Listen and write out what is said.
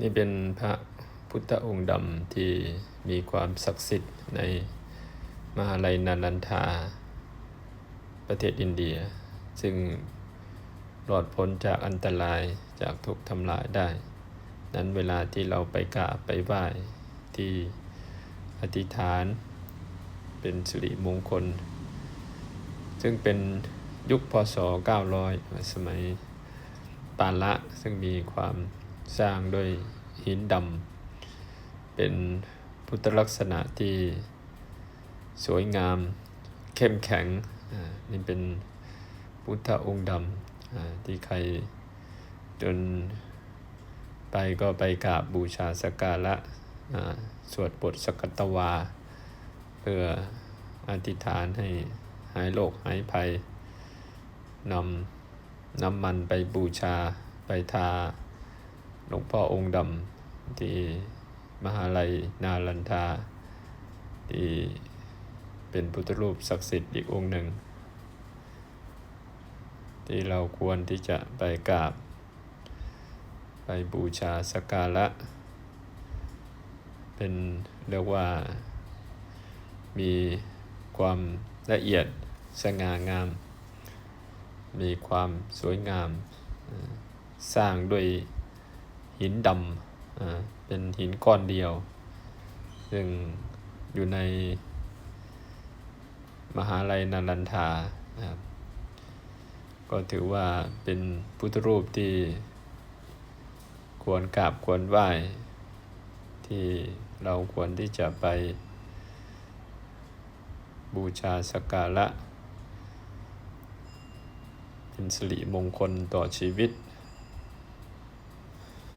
นี่เป็นพระพุทธองค์ดำที่มีความศักดิ์สิทธิ์ในมหาลัยนาลันทา ประเทศอินเดีย ซึ่งรอดพ้นจากอันตรายจากทุกทำลายได้ นั้นเวลาที่เราไปกราบไปไหว้ที่อธิษฐานเป็นสิริมงคล ซึ่งเป็นยุคพศ 900 สมัยปาละซึ่งมีความ สร้างด้วยหินดำ เป็นพุทธลักษณะที่สวยงาม เข้มแข็งอ่านี่เป็นพุทธองค์ดำอ่าที่ใครจนไปก็ไปกราบบูชาสักการะอ่าสวดบทสกกัตวา เพื่ออธิษฐานให้หายโรคหายภัยนำน้ำมันไปบูชาไปทา หลวงพ่อองค์ดำที่มหาลัยนาลันทา ที่เป็นพุทธรูปศักดิ์สิทธิ์อีกองค์หนึ่ง ที่เราควรที่จะไปกราบ ไปบูชาสักการะ เป็นเรียกว่ามีความละเอียดสง่างาม มีความสวยงาม สร้างด้วย หินดำอ่าเป็นหินก้อนเดียว ซึ่งอยู่ในมหาลัยนารันทานะครับก็ถือว่าเป็นพุทธรูปที่ควรกราบควรไหว้ ที่เราควรที่จะไปบูชาสักการะ เป็นสิริมงคลต่อชีวิต